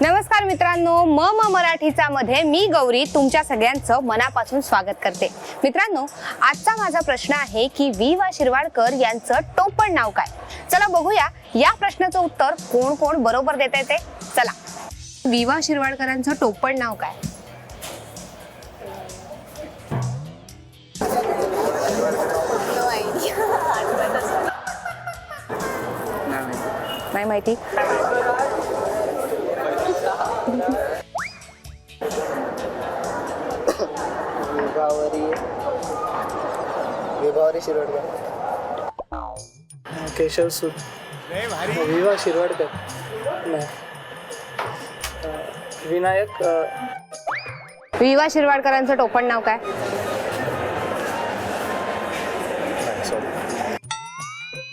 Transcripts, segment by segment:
नमस्कार मित्रांनो म म मराठीचा मध्ये मी गौरी तुमच्या सगळ्यांचं मनापासून स्वागत करते. मित्रांनो आजचा माझा प्रश्न आहे की वी वा शिरवाडकर यांचं टोपण नाव काय? चला बघूया या प्रश्नाचं उत्तर कोण कोण बरोबर देत ते? चला. वी वा शिरवाडकरांचं टोपण नाव काय? नाही माहिती. विभावरी. विभावरी शिरोडकर केशव सूद विवा शिरवाडकर. नाही. विनायक अं, वी वा शिरवाडकरांचं टोपण नाव काय?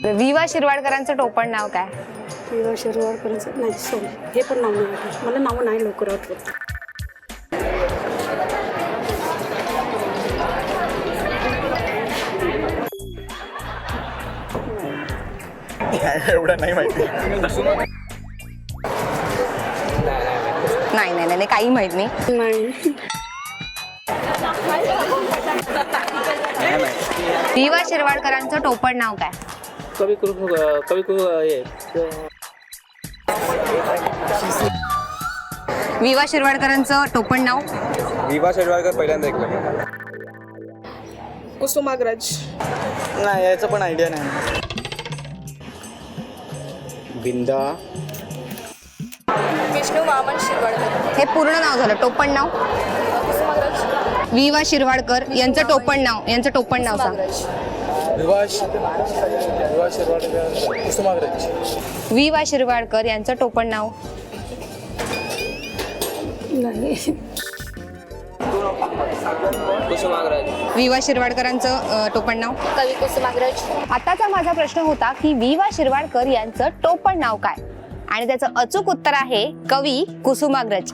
वी वा शिरवाडकरांचं टोपण नाव काय? विवा शिरवाडकरांचं नाही सॉरी हे पण नाव नाही आठवत मला नावं नाही लवकर आठवत. एवढं नाही माहिती. नाही नाही नाही नाही, काही माहीत नाही. नाही. शिरवाडकरांचं टोपण नाव काय? कवी कुरु अं, कवी हे अं, वी वा शिरवाडकरांचं टोपण नाव? विभा शेडवाळकर पहिल्यांदा ऐकलं कुसुमाग्रज. नाही याचं पण आयडिया नाही. बिंदा. विष्णू वामन शिरवाडकर. हे पूर्ण नाव झालं. टोपण नाव? वी वा शिरवाडकर यांचं टोपण नाव यांचं टोपण नाव सांग. विवा विवा शिरवाडकर कुसुमाग्रज. वी वा शिरवाडकर यांचं टोपण नाव? नाही. कुसुमाग्रज वी वा शिरवाडकरांचं टोपण नाव? कवी कुसुमाग्रज. आताचा माझा प्रश्न होता की वी वा शिरवाडकर यांचं टोपण नाव काय? आणि त्याचं अचूक उत्तर आहे कवी कुसुमाग्रज.